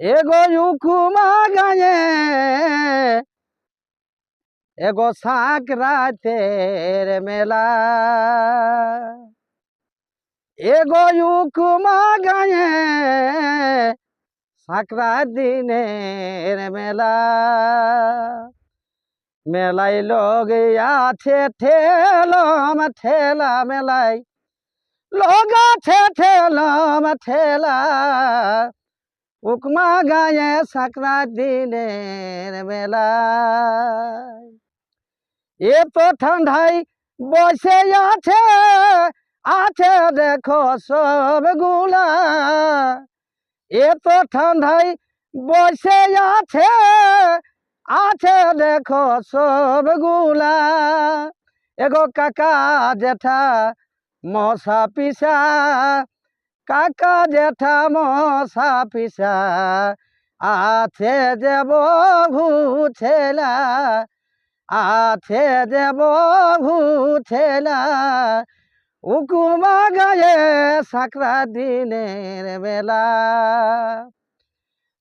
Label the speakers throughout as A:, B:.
A: এগো উকুমা গায়ে, এগো সাকরাতের মেলা। এগো উকুমা গায়ে সাকরাত দিনের মেলা। মেলাই লোক আছে, ঠেলম ঠেলা মেলাই লোক আছে ঠেলম ঠেলা উকমা গায়ে সাকরাত দিনের মেলা এ তো ঠান্ডাই বসে আছে আছে দেখো সবগুলা এ তো ঠান্ডাই বসে আছে আছে দেখো সবগুলা এগো কাকা জেঠা মশা পিসা, কাকা জেঠা মশা পিসা, আছে যে বহু ছেলা, আছে যে বহু ছেলা, উকুমা গায়ে সাকরা দিনের বেলা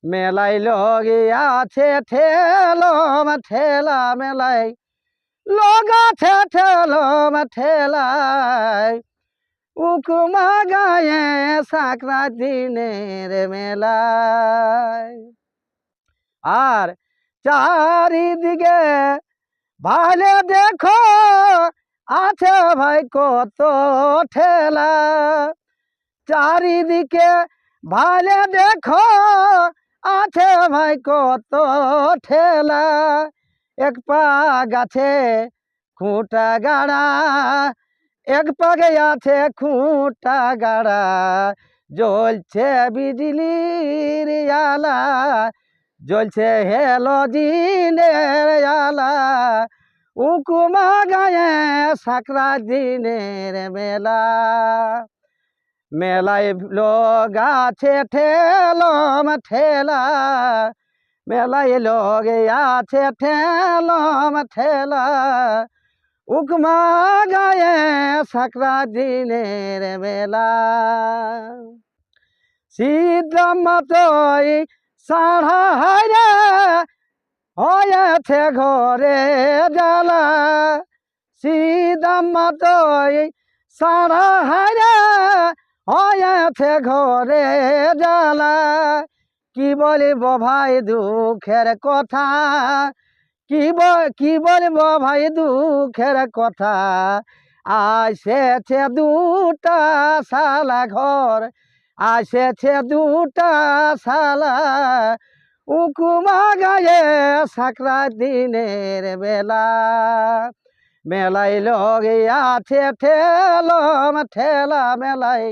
A: মেলাই লগে আছে ঠেলম ঠেলা মেলাই লগ আছে ঠেলম ঠেলাই উকুমা গায়ে সাকরা দিনের মেলায়। আর চারিদিকে ভালে দেখো, আছে ভাই কত ঠেলা। চারিদিকে ভালে দেখো, আছে ভাই কত ঠেলা। এক পা গাছে খুঁটা গাড়া এক পাগে আছে খুঁটা গাড়া, জ্বলছে বিজলির আলা, জ্বলছে হেলো দিনের আলা। উকুমা গায়ে সাকরা দিনের মেলা, মেলায় লোক আছে ঠেলম ঠেলা, মেলায় লোক আছে ঠেলম ঠেলা। উকমা গায়ে সাকরা দিনের মেলা শীতমতই সাড়া হারে হয়েছে ঘরে জ্বালা। শীতমতই সাড়া হারে হয়েছে ঘরে জ্বালা। কি বলিব ভাই দুঃখের কথা? কি কি বলব ভাই দুঃখের কথা? আসেছে দুটা শালা ঘর, আসেছে দুটা শালা উকুমা গায়ে সাকরা দিনের বেলা। মেলাই লগে আছে ঠেলম, ঠেলা মেলাই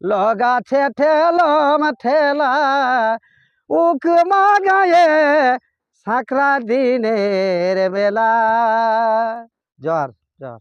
A: লগ আছে ঠেলম, ঠেলা উকুমা গায়ে সাকরা দিনের বেলা। জ্বর জর